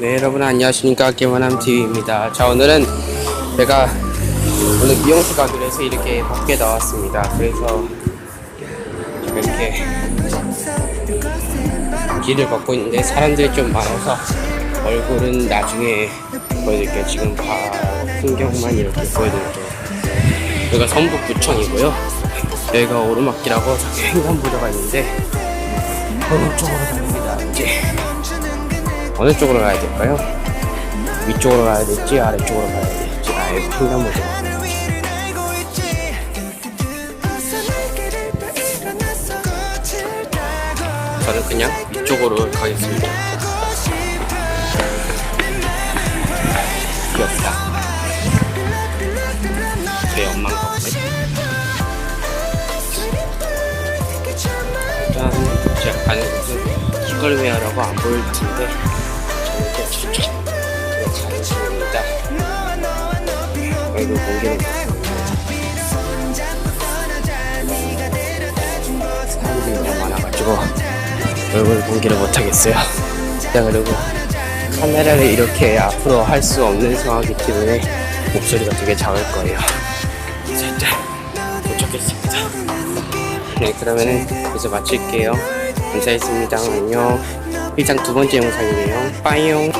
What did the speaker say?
네 여러분 안녕하십니까? 게임원함TV입니다. 자 오늘은 제가 오늘 미용실 가기로 해서 이렇게 밖에 나왔습니다. 그래서 이렇게 길을 걷고 있는데 사람들이 좀 많아서 얼굴은 나중에 보여드릴게요. 지금 바로 풍경만 이렇게 보여드릴게요. 여기가 성북구청이고요. 여기가 오르막길하고 저기 횡단보도가 있는데 어느 쪽으로 갑니다. 이제 어느 쪽으로 가야 될까요? 위쪽으로 가야 될지 아래쪽으로 가야 될지 아예 횡단보도 저는 그냥 위쪽으로 가겠습니다. 귀엽다. 제 엄마인 것 같네 일단 제가 가는 곳은 기걸웨어라고 안 보일 텐데 얼굴 공개는 사람들이 너무 많아가지고 얼굴 공개를 못하겠어요. 자 그리고. 카메라를 이렇게 앞으로 할 수 없는 상황이기 때문에 목소리가 되게 작을 거예요. 살짝 도착했습니다. 네 그러면은 이제 마칠게요. 감사했습니다. 안녕. 일단 두 번째 영상이네요. 빠이용